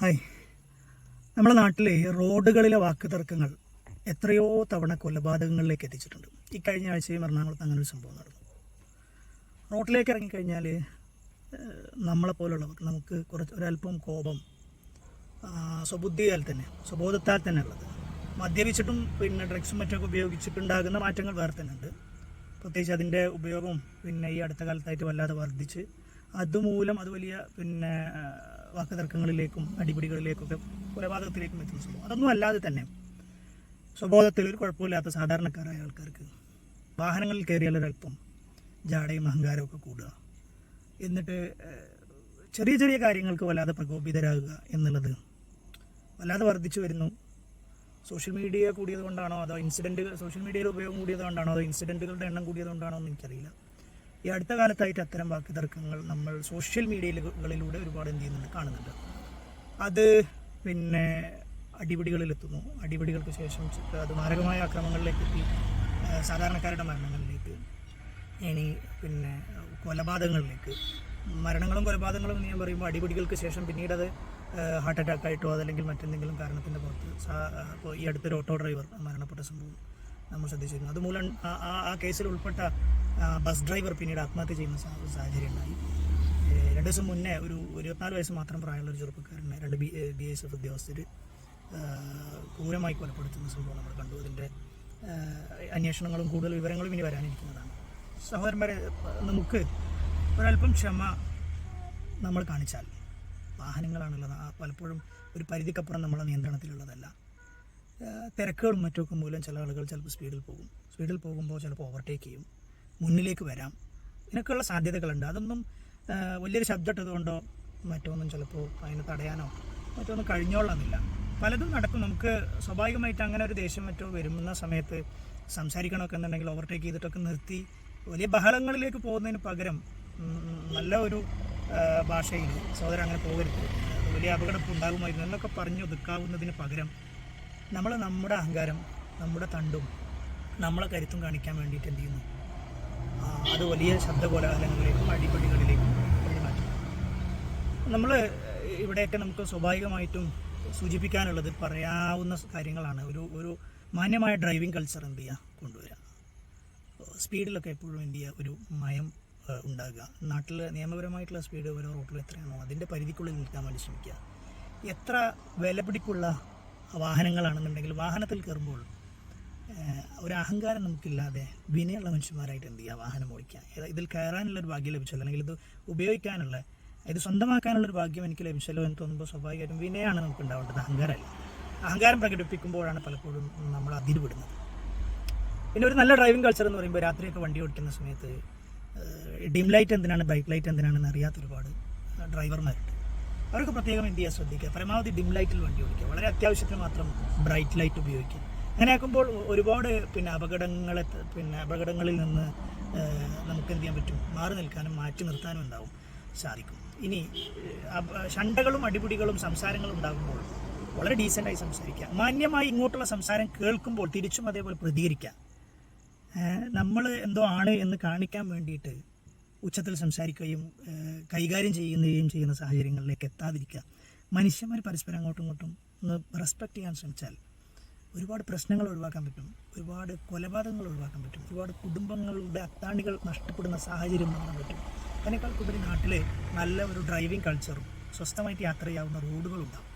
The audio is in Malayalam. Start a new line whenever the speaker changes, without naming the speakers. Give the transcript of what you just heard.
ഹായ്. നമ്മുടെ നാട്ടിലെ റോഡുകളിലെ വാക്ക് തർക്കങ്ങൾ എത്രയോ തവണ കൊലപാതകങ്ങളിലേക്ക് എത്തിച്ചിട്ടുണ്ട്. ഈ കഴിഞ്ഞ ആഴ്ചയും എറണാകുളത്ത് അങ്ങനെ ഒരു സംഭവം നടന്നു. റോഡിലേക്ക് ഇറങ്ങിക്കഴിഞ്ഞാൽ നമ്മളെപ്പോലുള്ളവർ നമുക്ക് കുറച്ച് ഒരല്പം കോപം സ്വബുദ്ധിയാൽ തന്നെ സ്വബോധത്താൽ തന്നെ ഉള്ളത്. മദ്യപിച്ചിട്ടും പിന്നെ ഡ്രഗ്സും മറ്റൊക്കെ ഉപയോഗിച്ചിട്ടുണ്ടാകുന്ന മാറ്റങ്ങൾ വേറെ തന്നെ ഉണ്ട്. പ്രത്യേകിച്ച് അതിന്റെ ഉപയോഗം പിന്നെ ഈ അടുത്ത കാലത്തായിട്ട് വല്ലാതെ വർദ്ധിച്ച് അതുമൂലം അത് വലിയ പിന്നെ വാക്കുതർക്കങ്ങളിലേക്കും അടിപിടികളിലേക്കൊക്കെ കൊലപാതകത്തിലേക്കും എത്തുന്ന സംഭവം. അതൊന്നും അല്ലാതെ തന്നെ സ്വബോധത്തിൽ ഒരു കുഴപ്പമില്ലാത്ത സാധാരണക്കാരായ ആൾക്കാർക്ക് വാഹനങ്ങളിൽ കയറിയാൽ ഒരല്പം ജാടയും അഹങ്കാരവും ഒക്കെ കൂടുക. എന്നിട്ട് ചെറിയ ചെറിയ കാര്യങ്ങൾക്ക് വല്ലാതെ പ്രകോപിതരാകുക എന്നുള്ളത് വല്ലാതെ വർദ്ധിച്ചു വരുന്നു. സോഷ്യൽ മീഡിയ കൂടിയത് കൊണ്ടാണോ അതോ ഇൻസിഡന്റുകൾ സോഷ്യൽ മീഡിയയിൽ ഉപയോഗം കൂടിയത് കൊണ്ടാണോ അതോ ഇൻസിഡന്റുകളുടെ എണ്ണം കൂടിയത് കൊണ്ടാണോ എന്ന് എനിക്കറിയില്ല. ഈ അടുത്ത കാലത്തായിട്ട് അത്തരം വാക്ക് തർക്കങ്ങൾ നമ്മൾ സോഷ്യൽ മീഡിയകളിലൂടെ ഒരുപാട് എന്ത് ചെയ്യുന്നുണ്ട് കാണുന്നുണ്ട്. അത് പിന്നെ അടിപിടികളിലെത്തുന്നു. അടിപിടികൾക്ക് ശേഷം അത് മാരകമായ ആക്രമണങ്ങളിലേക്ക് എത്തി. സാധാരണക്കാരുടെ മരണങ്ങളിലേക്ക് ഇനി പിന്നെ കൊലപാതകങ്ങളിലേക്ക്. മരണങ്ങളും കൊലപാതകങ്ങളും എന്ന് ഞാൻ പറയുമ്പോൾ അടിപിടികൾക്ക് ശേഷം പിന്നീട് അത് ഹാർട്ട് അറ്റാക്ക് ആയിട്ടോ അതല്ലെങ്കിൽ മറ്റെന്തെങ്കിലും കാരണത്തിന്റെ പുറത്ത് ഈ അടുത്തൊരു ഓട്ടോ ഡ്രൈവർ മരണപ്പെട്ട സംഭവം നമ്മൾ ശ്രദ്ധിച്ചിരുന്നു. അതുമൂലം ആ- കേസിൽ ഉൾപ്പെട്ട ബസ് ഡ്രൈവർ പിന്നീട് ആത്മഹത്യ ചെയ്യുന്ന സാഹചര്യം ഉണ്ടായി. രണ്ട് ദിവസം മുന്നേ ഒരു ഇരുപത്തിനാല് വയസ്സ് മാത്രം പ്രായമുള്ള ഒരു ചെറുപ്പക്കാരനെ രണ്ട് ബി ബി എസ് എഫ് ഉദ്യോഗസ്ഥർ ക്രൂരമായി കൊലപ്പെടുത്തുന്ന സംഭവം നമ്മൾ കണ്ടു. അതിന്റെ അന്വേഷണങ്ങളും കൂടുതൽ വിവരങ്ങളും ഇനി വരാനിരിക്കുന്നതാണ്. സഹോദരന്മാരെ നമുക്ക് ഒരല്പം ക്ഷമ നമ്മൾ കാണിച്ചാൽ വാഹനങ്ങളാണുള്ളത്. പലപ്പോഴും ഒരു പരിധിക്കപ്പുറം നമ്മളെ നിയന്ത്രണത്തിലുള്ളതല്ല. തിരക്കുകളും മറ്റുമൊക്കെ മൂലം ചില ആളുകൾ ചിലപ്പോൾ സ്പീഡിൽ പോകും. സ്പീഡിൽ പോകുമ്പോൾ ചിലപ്പോൾ ഓവർടേക്ക് ചെയ്യും. മുന്നിലേക്ക് വരാം. ഇതിനൊക്കെയുള്ള സാധ്യതകളുണ്ട്. അതൊന്നും വലിയൊരു ശബ്ദമിട്ടതുകൊണ്ടോ മറ്റൊന്നും ചിലപ്പോൾ അതിനെ തടയാനോ മറ്റൊന്നും കഴിഞ്ഞോളന്നില്ല പലതും നടക്കും. നമുക്ക് സ്വാഭാവികമായിട്ട് അങ്ങനെ ഒരു ദേഷ്യം മറ്റോ വരുന്ന സമയത്ത് സംസാരിക്കണമൊക്കെ എന്നുണ്ടെങ്കിൽ ഓവർടേക്ക് ചെയ്തിട്ടൊക്കെ നിർത്തി വലിയ ബഹളങ്ങളിലേക്ക് പോകുന്നതിന് പകരം നല്ല ഒരു ഭാഷയിൽ സഹോദരൻ അങ്ങനെ പോകരുത്. വലിയ അപകടം ഉണ്ടാകുമായിരുന്നു എന്നൊക്കെ പറഞ്ഞു ഒതുക്കാവുന്നതിന് പകരം നമ്മൾ നമ്മുടെ അഹങ്കാരം നമ്മുടെ തണ്ടും നമ്മളെ കരുത്തും കാണിക്കാൻ വേണ്ടിയിട്ട് എന്ത് ചെയ്യുന്നു? അത് വലിയ ശബ്ദകോലാഹലങ്ങളിലേക്കും അടിപൊളികളിലേക്കും കൊണ്ട് മാറ്റും. നമ്മൾ ഇവിടെയൊക്കെ നമുക്ക് സ്വാഭാവികമായിട്ടും സൂചിപ്പിക്കാനുള്ളത് പറയാവുന്ന കാര്യങ്ങളാണ്. ഒരു ഒരു മാന്യമായ ഡ്രൈവിംഗ് കൾച്ചർ എന്ത് ചെയ്യുക കൊണ്ടുവരിക സ്പീഡിലൊക്കെ എപ്പോഴും എന്ത് ചെയ്യുക ഒരു മയം ഉണ്ടാകുക നാട്ടിൽ നിയമപരമായിട്ടുള്ള സ്പീഡ് ഓരോ റോട്ടിൽ എത്രയാണോ അതിന്റെ പരിധിക്കുള്ളിൽ നിൽക്കാൻ വേണ്ടി ശ്രമിക്കുക എത്ര വിലപിടിപ്പുള്ള വാഹനങ്ങളാണെന്നുണ്ടെങ്കിൽ വാഹനത്തിൽ കയറുമ്പോൾ ഒരു അഹങ്കാരം നമുക്കില്ലാതെ വിനയുള്ള മനുഷ്യന്മാരായിട്ട് എന്ത് ചെയ്യുക വാഹനം ഓടിക്കുക ഇതിൽ കയറാനുള്ള ഒരു ഭാഗ്യം ലഭിച്ചല്ലോ അല്ലെങ്കിൽ ഇത് ഉപയോഗിക്കാനുള്ള ഇത് സ്വന്തമാക്കാനുള്ള ഒരു ഭാഗ്യം എനിക്ക് ലഭിച്ചല്ലോ എന്ന് തോന്നുമ്പോൾ സ്വാഭാവികമായിട്ടും വിനയാണ് നമുക്ക് ഉണ്ടാവേണ്ടത്. അഹങ്കാരമല്ല. അഹങ്കാരം പ്രകടിപ്പിക്കുമ്പോഴാണ് പലപ്പോഴും നമ്മൾ അതിരുവിടുന്നത്. പിന്നെ ഒരു നല്ല ഡ്രൈവിംഗ് കൾച്ചർ എന്ന് പറയുമ്പോൾ രാത്രിയൊക്കെ വണ്ടി ഓടിക്കുന്ന സമയത്ത് ഡിം ലൈറ്റ് എന്തിനാണ് ബൈക്ക് ലൈറ്റ് എന്തിനാണെന്ന് അറിയാത്ത ഒരുപാട് ഡ്രൈവർമാരുണ്ട് അവർക്ക് പ്രത്യേകം എന്ത് ചെയ്യാൻ ശ്രദ്ധിക്കുക? പരമാവധി ഡിം ലൈറ്റിൽ വണ്ടി ഓടിക്കുക. വളരെ അത്യാവശ്യത്തിന് മാത്രം ബ്രൈറ്റ് ലൈറ്റ് ഉപയോഗിക്കുക. അങ്ങനെ ആക്കുമ്പോൾ ഒരുപാട് പിന്നെ അപകടങ്ങളെ പിന്നെ അപകടങ്ങളിൽ നിന്ന് നമുക്ക് എന്ത് ചെയ്യാൻ പറ്റും? മാറി നിൽക്കാനും മാറ്റി നിർത്താനും ഉണ്ടാവും സാധിക്കും. ഇനി ഷണ്ടകളും അടിപിടികളും സംസാരങ്ങളും ഉണ്ടാകുമ്പോൾ വളരെ ഡീസന്റായി സംസാരിക്കുക. മാന്യമായി ഇങ്ങോട്ടുള്ള സംസാരം കേൾക്കുമ്പോൾ തിരിച്ചും അതേപോലെ പ്രതികരിക്കുക. നമ്മൾ എന്തോ ആണ് എന്ന് കാണിക്കാൻ വേണ്ടിയിട്ട് ഉച്ചത്തിൽ സംസാരിക്കുകയും കൈകാര്യം ചെയ്യുകയും ചെയ്യുന്ന സാഹചര്യങ്ങളിലേക്ക് എത്താതിരിക്കുക. മനുഷ്യന്മാർ പരസ്പരം അങ്ങോട്ടും ഇങ്ങോട്ടും ഒന്ന് റെസ്പെക്റ്റ് ചെയ്യാൻ ശ്രമിച്ചാൽ ഒരുപാട് പ്രശ്നങ്ങൾ ഒഴിവാക്കാൻ പറ്റും. ഒരുപാട് കൊലപാതകങ്ങൾ ഒഴിവാക്കാൻ പറ്റും. ഒരുപാട് കുടുംബങ്ങളുടെ അത്താണികൾ നഷ്ടപ്പെടുന്ന സാഹചര്യം മാറാൻ പറ്റും. അതിനേക്കാൾ കൂടുതൽ നാട്ടിൽ നല്ല ഒരു ഡ്രൈവിംഗ് കൾച്ചറും സ്വസ്ഥമായിട്ട് യാത്ര ചെയ്യാവുന്ന റോഡുകളുണ്ടാവും